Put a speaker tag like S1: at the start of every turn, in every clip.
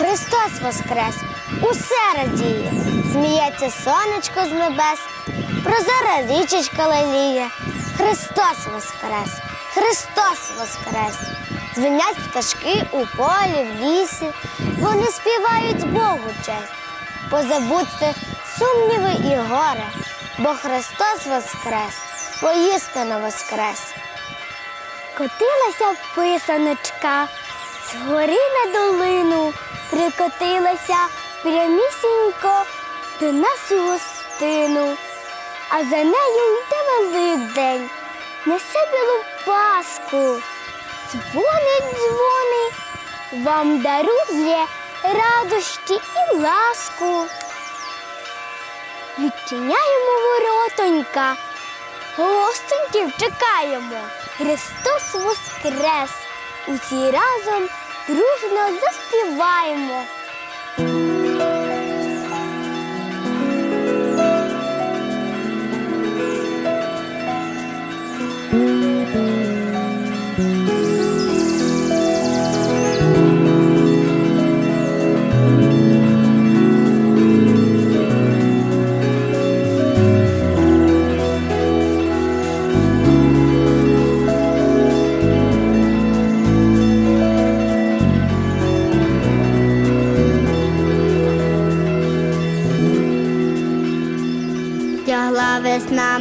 S1: Христос воскрес, усе радіє, сміється сонечко з небес, прозора річечка леліє. Христос воскрес, Христос воскрес. Дзвенять пташки у полі, в лісі, вони співають Богу честь. Позабудьте сумніви і горе, бо Христос воскрес, поїстину воскрес. Котилася писаночка з гори на долину, прикотилася прямісінько до нас у гостину, а за нею йде Великдень, несе білу паску. Дзвонить, дзвонить, вам дарує радощі і ласку. Відчиняємо воротонька, гостиньків чекаємо. Христос воскрес! Усі разом дружно заспіваємо.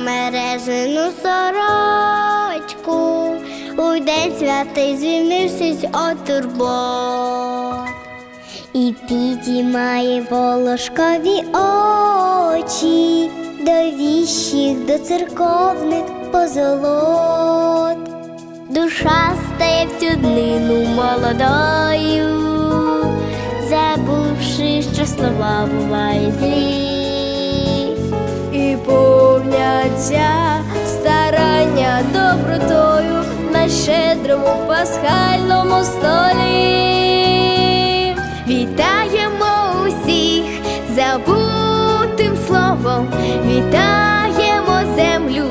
S1: Мережину сорочку, у день святий звільнившись от турбот. І підіймає волошкові очі до віщих, до церковних позолот. Душа стає в цю днину молодою, забувши, що слова бувають злі.
S2: Повняться старання добротою на щедрому пасхальному столі. Вітаємо усіх забутим словом, вітаємо землю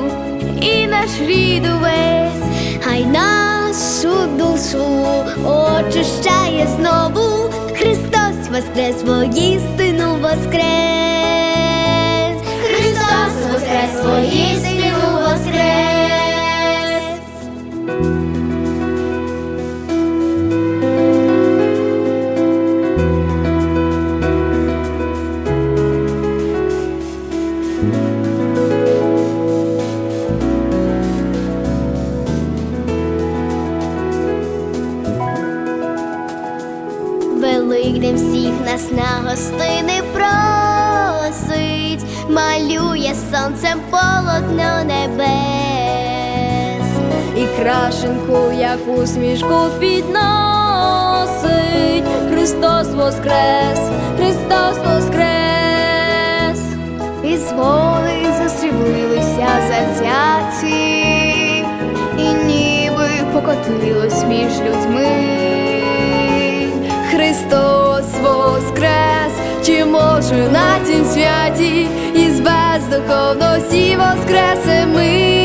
S2: і наш рід увесь, хай нашу душу очищає знову. Христос воскрес, воістину воскрес.
S1: Всіх нас на гостини просить, малює сонцем полотно небес.
S2: І крашенку, як усмішку підносить. Христос воскрес, Христос воскрес. І дзвони засріблилися завзяті, і ніби покотилось між людьми. Христос воскрес, чи може на цім святі із бездуховності воскресе ми.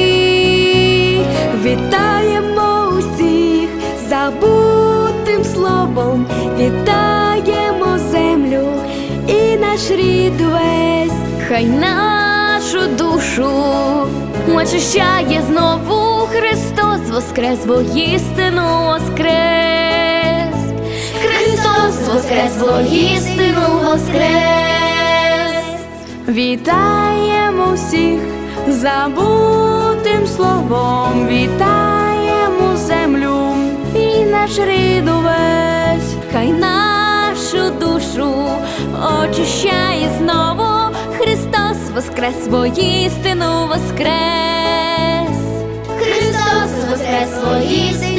S2: Вітаємо усіх забутим словом, вітаємо землю і наш рід весь, хай нашу душу очищає знову Христос воскрес, воістину воскрес. Христос воскрес, воістину воскрес. Вітаємо всіх забутим словом, вітаємо землю і наш рід увесь, хай нашу душу очищає знову. Христос воскрес, воістину воскрес.
S1: Христос воскрес, воістину